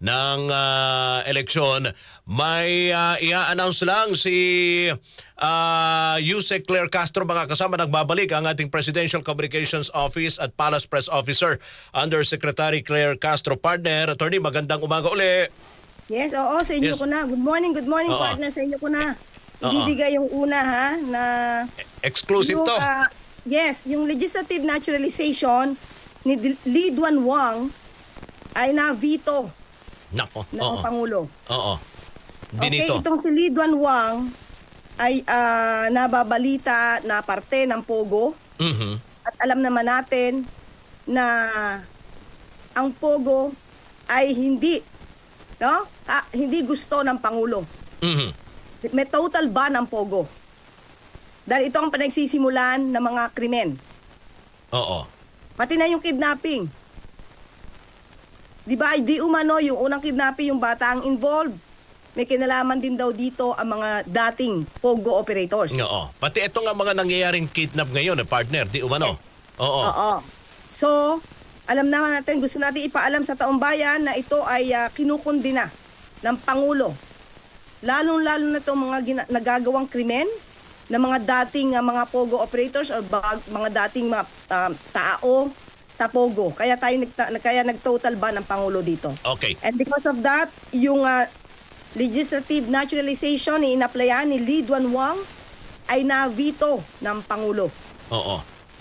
ng ah, eleksyon, may ah, i-announce lang si uh, Yusek Claire Castro mga kasama nagbabalik ang ating Presidential Communications Office at Palace Press Officer under Secretary Claire Castro partner. Attorney, magandang umaga uli. Yes, oo, sa inyo Yes. ko na. Good morning, good morning, Oo. partner. Sa inyo ko na. Oo. Ibibigay yung una, ha, na... Exclusive yung, to. ah, yes, yung legislative naturalization ni Duan Wang ay na-veto Nako. ng Oo. Pangulo. Oo. Okay, Binito. itong si Lee Duan Wang ay ah, nababalita na parte ng Pogo Mhm. at alam naman natin na ang Pogo ay hindi no? Ah, hindi gusto ng pangulo. Mhm. May total ban ang Pogo. Dahil ito ang panagsisimulan ng mga krimen. Oo. Pati na yung kidnapping. Di ba, di umano yung unang kidnapping, yung bata ang involved. May kinalaman din daw dito ang mga dating Pogo operators. Oo. Pati ito nga mga nangyayaring kidnap ngayon, eh, partner, di umano. Yes. Oo. Oo. So, alam naman natin, gusto natin ipaalam sa taong bayan na ito ay uh, kinukundi na ng Pangulo. Lalong-lalo na itong mga gina- nagagawang krimen ng mga dating uh, mga Pogo operators or bag- mga dating mga uh, tao sa Pogo. Kaya tayo nagta- kaya nag-total ban ng Pangulo dito. Okay. And because of that, yung uh, legislative naturalization ni inaplayan ni Lee Duan Wang ay na-veto ng Pangulo. Oo.